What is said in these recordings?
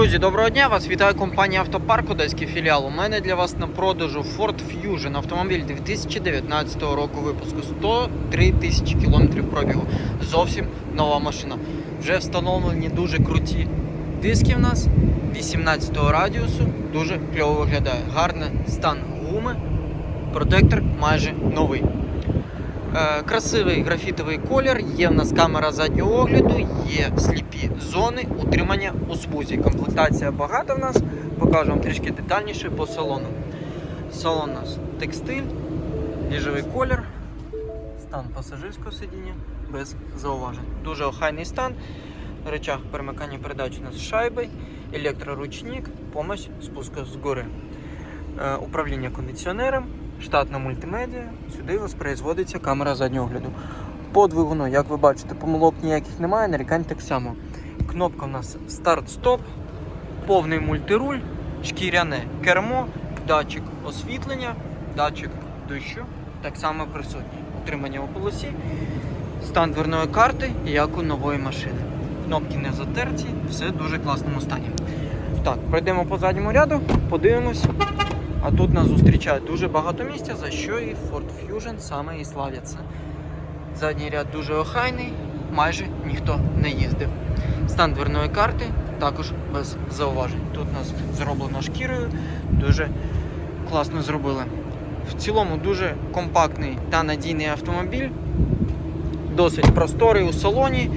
Друзі, доброго дня! Вас вітає компанія Автопарк Одеський філіал. У мене для вас на продажу Ford Fusion автомобіль 2019 року випуску 103 тисячі кілометрів пробігу. Зовсім нова машина. Вже встановлені дуже круті диски в нас 18 радіусу. Дуже кльово виглядає. Гарний стан гуми. Протектор майже новий. Е, красивий графітовий колір, є в нас камера заднього огляду, є сліпі зони, утримання у смузі. Комплектація багата в нас, покажу вам трішки детальніше по салону. Салон у нас текстиль, ліжовий колір, стан пасажирського сидіння без зауважень. Дуже охайний стан. Речах перемикання передач у нас шайби, електроручник, помощь спуску згори. Е, управління кондиціонером, штатна мультимедіа. Сюди воспроизводиться камера заднього огляду. По двигуну, як ви бачите, помилок ніяких немає, нарікань так само. Кнопка у нас старт-стоп, повний мультируль, шкіряне кермо, датчик освітлення, датчик дощу, так само присутній. Утримання у полосі, стан дверної карти, як у нової машини. Кнопки не затерті, все в дуже класному стані. Так, пройдемо по задньому ряду, подивимось. А тут нас зустрічає дуже багато місця, за що і Ford Fusion саме і славляться. Задній ряд дуже охайний, майже ніхто не їздив. Стан дверної карти також без зауважень. Тут нас зроблено шкірою, дуже класно зробили. В цілому дуже компактний та надійний автомобіль, досить просторий у салоні,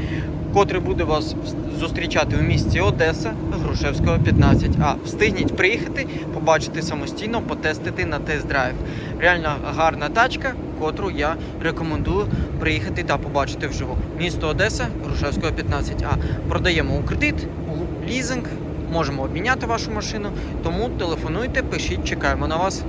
котрий буде вас зустрічати у місті Одеса, Грушевського 15А. Встигніть приїхати, побачити самостійно, потестити на тест-драйв. Реально гарна тачка, котру я рекомендую приїхати та побачити вживу. Місто Одеса, Грушевського 15А. Продаємо у кредит, у лізинг, можемо обміняти вашу машину. Тому телефонуйте, пишіть, чекаємо на вас.